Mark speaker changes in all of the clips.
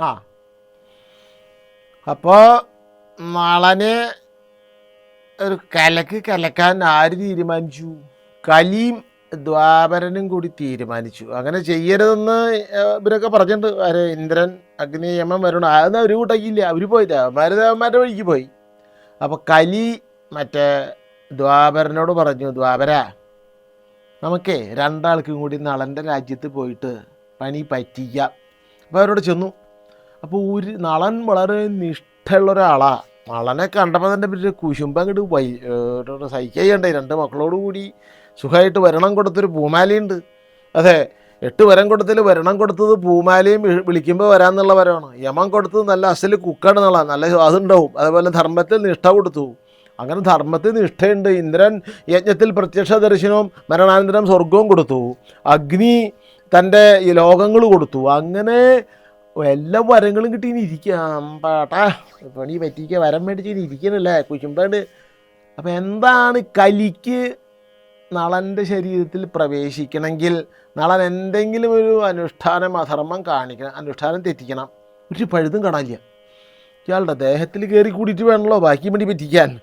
Speaker 1: ആ. അപ്പോൾ നളനെ ഒരു കലക്ക് കലക്കാൻ ആര് തീരുമാനിച്ചു? കലിയും ദ്വാപരനും കൂടി തീരുമാനിച്ചു. അങ്ങനെ ചെയ്യരുതെന്ന് ഇവരൊക്കെ പറഞ്ഞിട്ടുണ്ട്. ആരെ? ഇന്ദ്രൻ അഗ്നി യമൻ വരണം. അതൊന്നും അവർ കൂട്ടാക്കിയില്ല അവർ പോയി അവന്മാർ ദേവന്മാരുടെ വഴിക്ക് പോയി. അപ്പോൾ കലി മറ്റേ ദ്വാപരനോട് പറഞ്ഞു ദ്വാപര നമുക്കേ രണ്ടാൾക്കും കൂടി നളന്റെ രാജ്യത്ത് പോയിട്ട് പണി പറ്റിക്കാം. അപ്പോൾ അവരോട് ചെന്നു. അപ്പോൾ ഒരു നളൻ വളരെ നിഷ്ഠയുള്ള ഒരാളാണ് നളനെ കണ്ടപ്പോൾ തന്നെ പിന്നെ കുശുമ്പം അങ്ങോട്ട് വൈ സഹിക്കണ്ടേ രണ്ട് മക്കളോട് കൂടി സുഖമായിട്ട് വരണം കൊടുത്തൊരു പൂമാലയുണ്ട്. അതെ എട്ട് വരം കൊടുത്തതിൽ വരണം കൊടുത്തത് പൂമാലയും വിളിക്കുമ്പോൾ വരാമെന്നുള്ള വരമാണ് യമൻ കൊടുത്തത് നല്ല അസൽ കുക്കാണ് എന്നുള്ള നല്ല അതുണ്ടാവും അതേപോലെ ധർമ്മത്തിൽ നിഷ്ഠ കൊടുത്തു. അങ്ങനെ ധർമ്മത്തിൽ നിഷ്ഠയുണ്ട്. ഇന്ദ്രൻ യജ്ഞത്തിൽ പ്രത്യക്ഷ ദർശനവും മരണാനന്തരം സ്വർഗവും കൊടുത്തു. അഗ്നി തന്റെ ഈ ലോകങ്ങൾ കൊടുത്തു. അങ്ങനെ എല്ലാ വരങ്ങളും കിട്ടി ഇനി ഇരിക്കാം. പാട്ടാ പണി പറ്റിക്ക വരം മേടിച്ച് ഇനി ഇരിക്കണല്ലേ? കുശുമ്പാണ്ട്. അപ്പം എന്താണ് കലിക്ക് നളന്റെ ശരീരത്തിൽ പ്രവേശിക്കണമെങ്കിൽ നളൻ എന്തെങ്കിലും ഒരു അനുഷ്ഠാനം അധർമ്മം കാണിക്കണം അനുഷ്ഠാനം തെറ്റിക്കണം. ഒരു പഴുതും കാണാനില്ല. ഇയാളുടെ ദേഹത്തിൽ കയറി കൂടിയിട്ട് വേണമല്ലോ ബാക്കി വേണ്ടി പറ്റിക്കാൻ.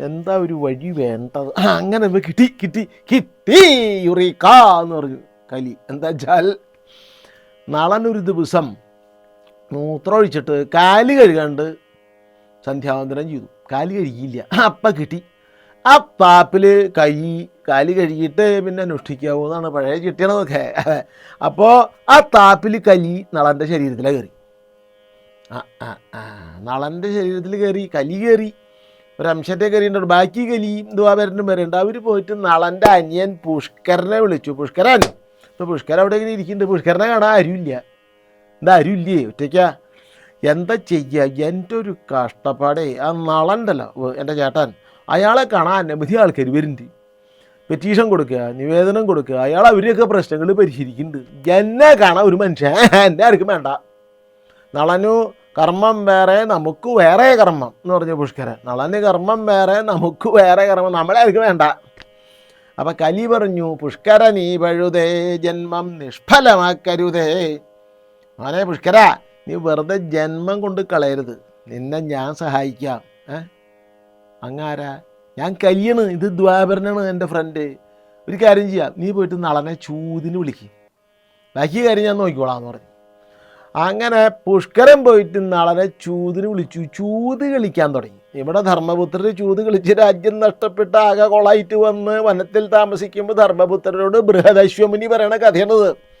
Speaker 1: എന്താ ഒരു വഴി വേണ്ടത്? അങ്ങനെ കിട്ടി കിട്ടി കിട്ടി യുറീക്ക എന്ന് പറഞ്ഞു കലി. എന്താ വെച്ചാൽ നളൻ ഒരു ദിവസം മൂത്രമൊഴിച്ചിട്ട് കാൽ കഴുകാണ്ട് സന്ധ്യാവന്തരം ചെയ്തു. കാൽ കഴുകിയില്ല. അപ്പം കിട്ടി. ആ പാപ്പിൽ കൈ കാൽ കഴുകിയിട്ട് പിന്നെ അനുഷ്ഠിക്കാവൂന്നാണ് പഴയ ചിട്ടിയണതൊക്കെ അപ്പോൾ ആ താപ്പിൽ കലി നളന്റെ ശരീരത്തിലെ കയറി ആ ആ നളന്റെ ശരീരത്തിൽ കയറി കലി കയറി ഒരു അംശത്തെ കയറിയിട്ടുണ്ട് ബാക്കി കലി കലിയും ദ്വാപരനും വരെയുണ്ട് അവർ പോയിട്ട് നളന്റെ അനിയൻ പുഷ്കരനെ വിളിച്ചു. പുഷ്കരൻ ഇപ്പോൾ പുഷ്കരൻ അവിടെ ഇങ്ങനെ ഇരിക്കുന്നുണ്ട്. പുഷ്കരനെ കാണാൻ ആരുമില്ല. ആരുമില്ലേ ഒറ്റയ്ക്കാ? എന്താ ചെയ്യുക എന്റെ ഒരു കഷ്ടപ്പാടേ. ആ നളണ്ടല്ലോ എന്റെ ചേട്ടൻ. അയാളെ കാണാൻ അനവധി ആൾക്കാർ വരുന്നുണ്ട്. പെറ്റീഷൻ കൊടുക്കുക നിവേദനം കൊടുക്കുക. അയാൾ അവരെയൊക്കെ പ്രശ്നങ്ങൾ പരിഹരിക്കുന്നുണ്ട്. എന്നെ കാണാൻ ഒരു മനുഷ്യൻ എന്നെ ആർക്കും വേണ്ട. നളനു കർമ്മം വേറെ നമുക്ക് വേറെ കർമ്മം എന്ന് പറഞ്ഞു പുഷ്കരൻ. നളന് കർമ്മം വേറെ നമുക്ക് വേറെ കർമ്മം. നമ്മളെ ആർക്കും വേണ്ട. അപ്പം കലി പറഞ്ഞു പുഷ്കര നീ പഴുതേ ജന്മം നിഷ്ഫലമാക്കരുതേ. മോനെ പുഷ്കര നീ വെറുതെ ജന്മം കൊണ്ട് കളയരുത്. നിന്നെ ഞാൻ സഹായിക്കാം. ഏ? അങ്ങാരാ? ഞാൻ കല്യാണ് ഇത് ദ്വാപരനാണ് എന്റെ ഫ്രണ്ട് ഒരു കാര്യം ചെയ്യാം നീ പോയിട്ട് നളനെ ചൂതിന് വിളിക്കും. ബാക്കി കാര്യം ഞാൻ നോക്കിക്കോളാം എന്ന് പറഞ്ഞു അങ്ങനെ പുഷ്കരൻ പോയിട്ട് നളനെ ചൂതിന് വിളിച്ചു ചൂത് കളിക്കാൻ തുടങ്ങി. ഇവിടെ ധർമ്മപുത്രർ ചൂത് കളിച്ച് രാജ്യം നഷ്ടപ്പെട്ട് ആകെ കൊളായിട്ട് വന്ന് വനത്തിൽ താമസിക്കുമ്പോൾ ധർമ്മപുത്രരോട് ബൃഹദശ്വമുനി പറയണ കഥയാണിത്.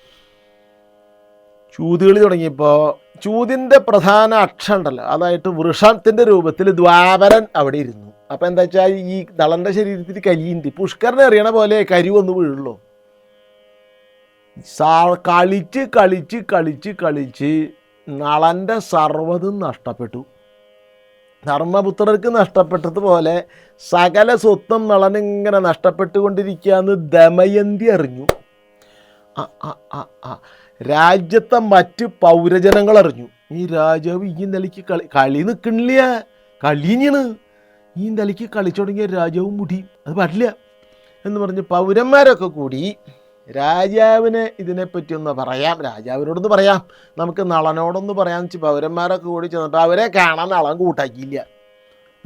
Speaker 1: ചൂതുകളി തുടങ്ങിയപ്പോൾ ചൂതിന്റെ പ്രധാന അക്ഷം ഉണ്ടല്ലോ അതായിട്ട് വൃഷത്തിന്റെ രൂപത്തിൽ ദ്വാപരൻ അവിടെ ഇരുന്നു. അപ്പം എന്താ വെച്ചാൽ ഈ നളന്റെ ശരീരത്തിൽ കലിയുണ്ട്. പുഷ്കരനെ അറിയണ പോലെ കരി ഒന്ന് വീഴുള്ളൂ. സാ കളിച്ച് കളിച്ച് കളിച്ച് കളിച്ച് നളന്റെ സർവതും നഷ്ടപ്പെട്ടു. ധർമ്മപുത്രർക്ക് നഷ്ടപ്പെട്ടതുപോലെ സകല സ്വത്തും നളനിങ്ങനെ നഷ്ടപ്പെട്ടുകൊണ്ടിരിക്കുകയെന്ന് ദമയന്തി അറിഞ്ഞു. ആ ആ ആ ആ രാജ്യത്തെ മറ്റ് പൗരജനങ്ങൾ അറിഞ്ഞു ഈ രാജാവ് ഈ നിലയ്ക്ക് കളി കളി നിൽക്കണില്ല. കളിഞ്ഞാണ് ഈ നിലയ്ക്ക് കളിച്ചു തുടങ്ങിയ രാജാവ് മുടി. അത് പറ്റില്ല എന്ന് പറഞ്ഞ് പൗരന്മാരൊക്കെ കൂടി രാജാവിനെ ഇതിനെപ്പറ്റി ഒന്ന് പറയാം. രാജാവിനോടൊന്ന് പറയാം. നമുക്ക് നളനോടൊന്ന് പറയാന്ന് വെച്ച് പൗരന്മാരൊക്കെ കൂടി ചെന്നിട്ട് അവരെ കാണാൻ നളൻ കൂട്ടാക്കിയില്ല.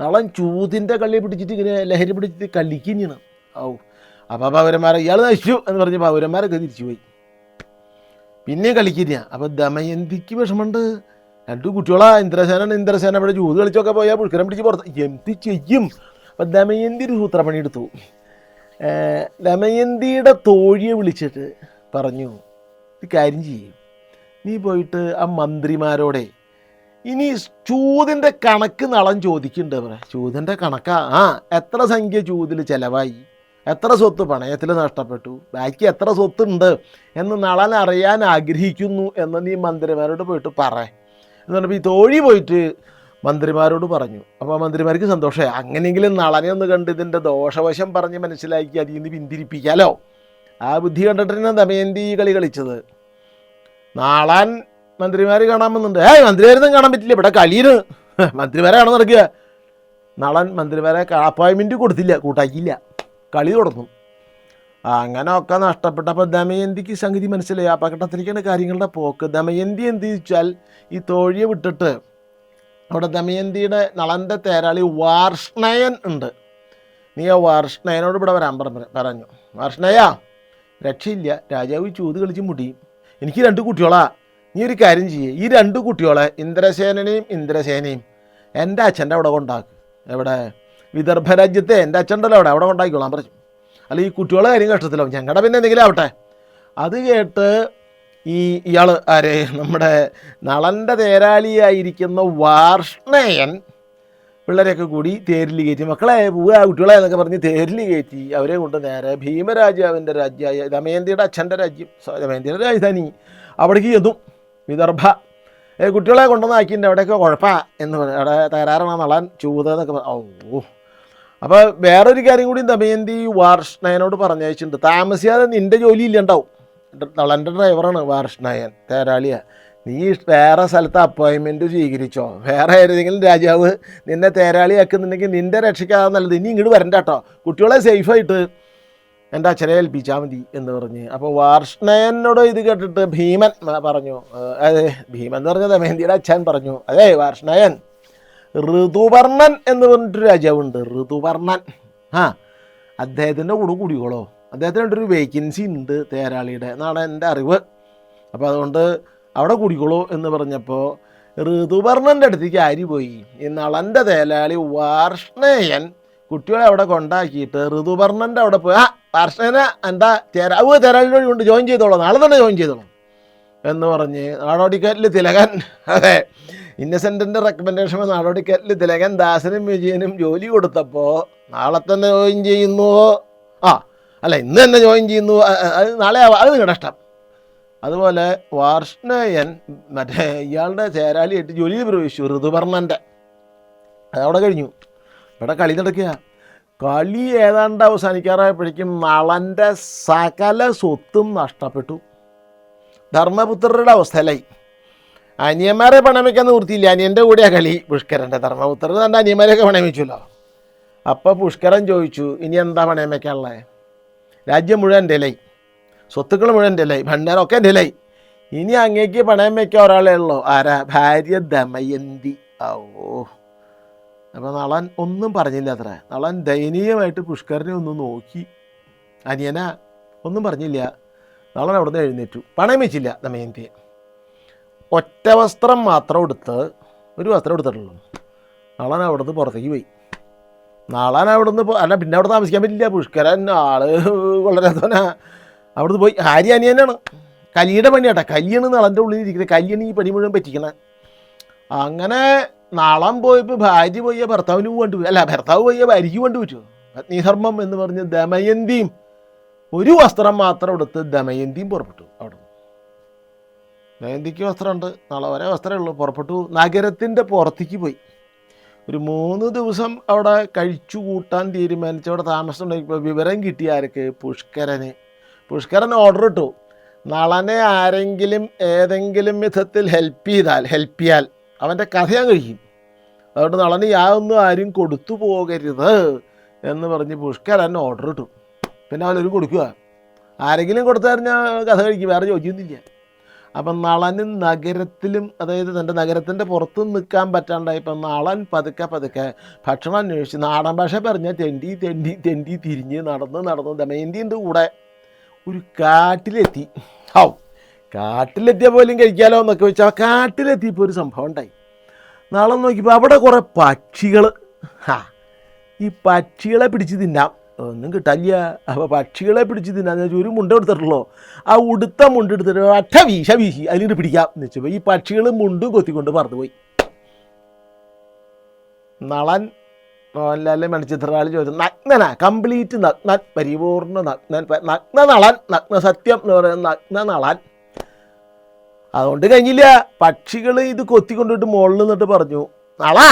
Speaker 1: നളൻ ചൂതിന്റെ കള്ളി പിടിച്ചിട്ട് ഇങ്ങനെ ലഹരി പിടിച്ചിട്ട് കളിക്കിഞ്ഞാണ് ഔ. അപ്പോൾ പൗരന്മാരെ ഇയാൾ നശിച്ചു എന്ന് പറഞ്ഞ് പൗരന്മാരൊക്കെ തിരിച്ചു പോയി പിന്നെയും കളിക്കില്ല. അപ്പൊ ദമയന്തിക്ക് വിഷമമുണ്ട്? രണ്ടു കുട്ടികളാ. ഇന്ദ്രസേന ഇന്ദ്രസേന ഇവിടെ ജൂത് കളിച്ചൊക്കെ പോയാൽ പുഷ്കരം പിടിച്ച് പുറത്ത് എന്ത് ചെയ്യും? അപ്പം ദമയന്തി ഒരു സൂത്രപ്പണി എടുത്തു? ദമയന്തിയുടെ തോഴിയെ വിളിച്ചിട്ട് പറഞ്ഞു ഒരു കാര്യം ചെയ്യും. നീ പോയിട്ട് ആ മന്ത്രിമാരോടെ ഇനി ചൂതിന്റെ കണക്ക് നളം ചോദിക്കുന്നുണ്ട് പറയാം ചൂതിന്റെ കണക്കാ? ആ എത്ര സംഖ്യ ചൂതിൽ ചിലവായി? എത്ര സ്വത്ത് പണയത്തിൽ നഷ്ടപ്പെട്ടു? ബാക്കി എത്ര സ്വത്തുണ്ട്? എന്ന് നളൻ അറിയാൻ ആഗ്രഹിക്കുന്നു എന്ന് നീ മന്ത്രിമാരോട് പോയിട്ട് പറ. എന്ന് പറഞ്ഞപ്പോൾ ഈ തോഴി പോയിട്ട് മന്ത്രിമാരോട് പറഞ്ഞു. അപ്പോൾ മന്ത്രിമാർക്ക് സന്തോഷമായി അങ്ങനെയെങ്കിലും നളനെ ഒന്ന് കണ്ട് ഇതിന്റെ ദോഷവശം പറഞ്ഞ് മനസ്സിലാക്കി അതിൽ നിന്ന് പിന്തിരിപ്പിക്കാലോ. ആ ബുദ്ധി കണ്ടിട്ടാണ് ദമയന്തി കളി കളിച്ചത്? നാളാൻ മന്ത്രിമാർ കാണാമെന്നുണ്ട് ഏ മന്ത്രിമാരൊന്നും കാണാൻ പറ്റില്ല. ഇവിടെ കളിയിന് മന്ത്രിമാരെ കാണാൻ നടക്കുക. നളൻ മന്ത്രിമാരെ അപ്പോയിൻമെന്റ് കൊടുത്തില്ല. കൂട്ടാക്കിയില്ല. കളി തുടർന്നു. അങ്ങനെ ഒക്കെ നഷ്ടപ്പെട്ടപ്പോൾ ദമയന്തിക്ക് സംഗതി മനസ്സിലായി. അപകടത്തിലേക്കാണ് കാര്യങ്ങളുടെ പോക്ക്. ദമയന്തി എന്ത് ചോദിച്ചാൽ ഈ തോഴിയെ വിട്ടിട്ട് അവിടെ ദമയന്തിയുടെ നളന്റെ തേരാളി വാർഷ്ണയൻ ഉണ്ട്. നീ ആ വാർഷ്ണയനോട് ഇവിടെ വരാൻ പറഞ്ഞു വാർഷ്ണയ രക്ഷയില്ല. രാജാവ് ചൂത് കളിച്ച് മുടിയും. എനിക്ക് രണ്ട് കുട്ടികളാ. നീ ഒരു കാര്യം ചെയ്യേ. ഈ രണ്ട് കുട്ടികളെ ഇന്ദ്രസേനനെയും ഇന്ദ്രസേനയും എന്റെ അച്ഛന്റെ അവിടെ കൊണ്ടാക്ക്. എവിടെ? വിദർഭ രാജ്യത്തെ എന്റെ അച്ഛന്റെ അവിടെ അവിടെ കൊണ്ടാക്കിക്കോളാൻ പറഞ്ഞു. അല്ല ഈ കുട്ടികളെ കാര്യം കഷ്ടത്തിലാവും ഞങ്ങളുടെ പിന്നെ എന്തെങ്കിലും ആവട്ടെ? അത് കേട്ട് ഈ ഇയാൾ ആരെ? നമ്മുടെ നളന്റെ തേരാളിയായിരിക്കുന്ന വാർഷ്ണയൻ പിള്ളേരെയൊക്കെ കൂടി തേരിൽ കയറ്റി. മക്കളെ പോവുക കുട്ടികളെ എന്നൊക്കെ പറഞ്ഞ് തേരിൽ കയറ്റി. അവരെ കൊണ്ട് നേരെ ഭീമരാജാവിന്റെ രാജ്യമായ ദമയന്തിയുടെ അച്ഛന്റെ രാജ്യം ദമയന്തിയുടെ രാജധാനി അവിടേക്ക് ചെന്നു വിദർഭ. കുട്ടികളെ കൊണ്ടുവന്ന് ആക്കിയിട്ടുണ്ട്. അവിടെയൊക്കെ കുഴപ്പമാണ് എന്ന് പറഞ്ഞു അവിടെ തകരാറാണ് നളൻ ചൂത എന്നൊക്കെ ഓ അപ്പോൾ വേറൊരു കാര്യം കൂടി ദമയന്തി വാർഷ്ണയനോട് പറഞ്ഞയച്ചിട്ടുണ്ട്. താമസിയാതെ നിന്റെ ജോലി ഇല്ലണ്ടാവും നളന്റെ ഡ്രൈവറാണ് വാർഷ്ണയൻ തേരാളിയ. നീ വേറെ സ്ഥലത്ത് അപ്പോയിൻമെന്റ് സ്വീകരിച്ചോ? വേറെ ഏതെങ്കിലും രാജാവ് നിന്നെ തേരാളിയാക്കുന്നുണ്ടെങ്കിൽ നിന്റെ രക്ഷയ്ക്കാതെ നല്ലത്. ഇനി ഇങ്ങോട്ട് വരണ്ട കേട്ടോ കുട്ടികളെ സേഫായിട്ട് എന്റെ അച്ഛനെ ഏൽപ്പിച്ചാൽ മതി എന്ന് പറഞ്ഞ്. അപ്പോൾ വാർഷ്ണയനോട് ഇത് കേട്ടിട്ട് ഭീമൻ പറഞ്ഞു അതെ ഭീമൻ എന്ന് പറഞ്ഞ ദമയന്തിയുടെ അച്ഛൻ പറഞ്ഞു. അതെ വാർഷ്ണയൻ. ഋതുവർണൻ എന്ന് പറഞ്ഞിട്ടൊരു രാജാവുണ്ട്. ഋതുവർണൻ. ആ അദ്ദേഹത്തിന്റെ കൂടെ കുടികളോ അദ്ദേഹത്തിന് ഒരു വേക്കൻസി ഉണ്ട് തേരാളിയുടെ. എന്നാണ് എന്റെ അറിവ്. അപ്പോൾ അതുകൊണ്ട് അവിടെ കുടികളോ എന്ന് പറഞ്ഞപ്പോൾ ഋതുവർണന്റെ അടുത്തേക്ക് ആരി പോയി ഈ നളന്റെ തേലാളി വാർഷ്ണേയൻ കുട്ടികളെ അവിടെ കൊണ്ടാക്കിയിട്ട് ഋതുവർണന്റെ അവിടെ പോയി ആ വാർഷ്ണേന എന്താ തേരാവ് തേരാളിനോട് കൊണ്ട് ജോയിൻ ചെയ്തോളാം നാളെ തന്നെ ജോയിൻ ചെയ്തോളാം. എന്ന് പറഞ്ഞ് നാടോടിക്കാറ്റിൽ തിലകൻ അതെ ഇന്നസെന്റിന്റെ റെക്കമെൻഡേഷൻ നാടോടിക്കാറ്റിൽ തിലകൻ ദാസനും വിജയനും ജോലി കൊടുത്തപ്പോൾ നാളെ തന്നെ ജോയിൻ ചെയ്യുന്നു. ആ അല്ല ഇന്ന് തന്നെ ജോയിൻ ചെയ്യുന്നു. അത് നാളെ അത് നിങ്ങളുടെ ഇഷ്ടം. അതുപോലെ വാർഷ്ണയൻ മറ്റേ ഇയാളുടെ ചേരാലിയായിട്ട് ജോലിയിൽ പ്രവേശിച്ചു ഋതുപർണന്റെ അതവിടെ കഴിഞ്ഞു. ഇവിടെ കളി നടക്കുക. കളി ഏതാണ്ട് അവസാനിക്കാറായപ്പോഴേക്കും നളന്റെ സകല സ്വത്തും നഷ്ടപ്പെട്ടു. ധർമ്മപുത്രരുടെ അവസ്ഥയിലായി അനിയന്മാരെ പണമിക്കാൻ നിവൃത്തിയില്ല അനിയന്റെ കൂടെയാണ് കളി. പുഷ്കരന്റെ ധർമ്മപുത്രൻ തന്റെ അനിയന്മാരെയൊക്കെ പണമിച്ചല്ലോ അപ്പോൾ പുഷ്കരൻ ചോദിച്ചു ഇനി എന്താ പണയം വയ്ക്കാനുള്ളത് രാജ്യം മുഴുവൻ ഡെലൈ സ്വത്തുക്കൾ മുഴുവൻ ഡെലൈ ഭണ്ഡാരമൊക്കെ ഡെലൈ ഇനി അങ്ങേക്ക് പണയം വയ്ക്കാൻ ഒരാളേ ഉള്ളൂ. ആരാ? ഭാര്യ ദമയന്തി. ഓ അപ്പോൾ നളൻ ഒന്നും പറഞ്ഞില്ല അത്ര. നളൻ ദയനീയമായിട്ട് പുഷ്കരനെ ഒന്ന് നോക്കി. അനിയന ഒന്നും പറഞ്ഞില്ല. നളൻ അവിടെ നിന്ന് എഴുന്നേറ്റു. പണയം വെച്ചില്ല ദമയന്തിയെ. ഒറ്റ വസ്ത്രം മാത്രം എടുത്ത് ഒരു വസ്ത്രം എടുത്തിട്ടുള്ളൂ നളൻ അവിടുന്ന് പുറത്തേക്ക് പോയി. നാളാൻ അവിടുന്ന് നിന്ന് അല്ല പിന്നെ അവിടെ താമസിക്കാൻ പറ്റില്ല. പുഷ്കരൻ ആൾ വളരെ തോന അവിടുന്ന് പോയി. ഹാരി അനിയനാണ് കലിയുടെ പണിയാട്ടെ. കല്യാണ് നളന്റെ ഉള്ളിൽ ഇരിക്കുന്നത്. കല്യാണ് ഈ പണി മുഴുവൻ പറ്റിക്കണേ. അങ്ങനെ നളം പോയപ്പോൾ ഭാര്യ പോയ ഭർത്താവിന് കൊണ്ടുപോയി അല്ല ഭർത്താവ് പോയ ഭാര്യയ്ക്ക് കൊണ്ടുപോയി അഗ്നിധർമ്മം എന്ന് പറഞ്ഞ് ദമയന്തിയും ഒരു വസ്ത്രം മാത്രം എടുത്ത് ദമയന്തിയും പുറപ്പെട്ടു. അവിടെ ദമയന്തിക്ക് വസ്ത്രമുണ്ട്. നാളെ വരെ വസ്ത്രമേ ഉള്ളൂ. പുറപ്പെട്ടു. നഗരത്തിന്റെ പുറത്തേക്ക് പോയി. ഒരു മൂന്ന് ദിവസം അവിടെ കഴിച്ചു കൂട്ടാൻ തീരുമാനിച്ച് അവിടെ താമസം ഉണ്ടായിപ്പോൾ വിവരം കിട്ടിയ ആർക്ക്? പുഷ്കരന്. പുഷ്കരൻ ഓർഡർ ഇട്ടു. നളനെ ആരെങ്കിലും ഏതെങ്കിലും വിധത്തിൽ ഹെൽപ്പ് ചെയ്താൽ ഹെൽപ്പ് ചെയ്യാൽ അവന്റെ കഥ ഞാൻ കഴിക്കും. അതുകൊണ്ട് നളന് യാതൊന്നും ആരും കൊടുത്തു പോകരുത് എന്ന് പറഞ്ഞ് പുഷ്കരൻ ഓർഡർ ഇട്ടു. പിന്നെ അവരൊരു കൊടുക്കുക ആരെങ്കിലും കൊടുത്താൽ ഞാൻ കഥ കഴിക്കും. വേറെ ചോദിക്കുന്നില്ല അപ്പം നളനും നഗരത്തിലും അതായത് തന്റെ നഗരത്തിന്റെ പുറത്ത് നിൽക്കാൻ പറ്റാണ്ടായപ്പം നളൻ പതുക്കെ പതുക്കെ ഭക്ഷണം അന്വേഷിച്ച് നാടൻ ഭാഷ പറഞ്ഞാൽ തെണ്ടി തെണ്ടി തെണ്ടി തിരിഞ്ഞ് നടന്ന് നടന്ന് ദമയന്തിന്റെ കൂടെ ഒരു കാട്ടിലെത്തി. ഹൗ കാട്ടിലെത്തിയ പോലും കഴിക്കാലോ എന്നൊക്കെ വെച്ചാൽ കാട്ടിലെത്തിയപ്പോൾ ഒരു സംഭവം ഉണ്ടായി. നാളെ നോക്കിയപ്പോൾ അവിടെ കുറേ പക്ഷികൾ. ഹാ ഈ പക്ഷികളെ പിടിച്ച് തിന്നാം. ഒന്നും കിട്ടാനില്ല അപ്പോൾ പക്ഷികളെ പിടിച്ച് തിന്നാന്ന് ഒരു മുണ്ട എടുത്തിട്ടുള്ളൂ? ആ ഉടുത്ത മുണ്ട് എടുത്തിട്ട് അട്ട വീശ വീശി അതിലിട്ട് പിടിക്കാം എന്ന് വെച്ചപ്പോൾ ഈ പക്ഷികൾ മുണ്ടും കൊത്തിക്കൊണ്ട് പറന്നുപോയി നളൻ മോഹൻലാലിലെ മണിച്ചിത്രാളി ചോദിച്ചു നഗ്നനാ കംപ്ലീറ്റ് നഗ്നൻ പരിപൂർണ നഗ്നൻ നഗ്ന നളൻ നഗ്ന സത്യം എന്ന് പറയുന്ന നഗ്ന നളൻ. അതുകൊണ്ട് കഴിഞ്ഞില്ല. പക്ഷികൾ ഇത് കൊത്തിക്കൊണ്ടിട്ട് മുകളിൽ നിന്നിട്ട് പറഞ്ഞു നളാ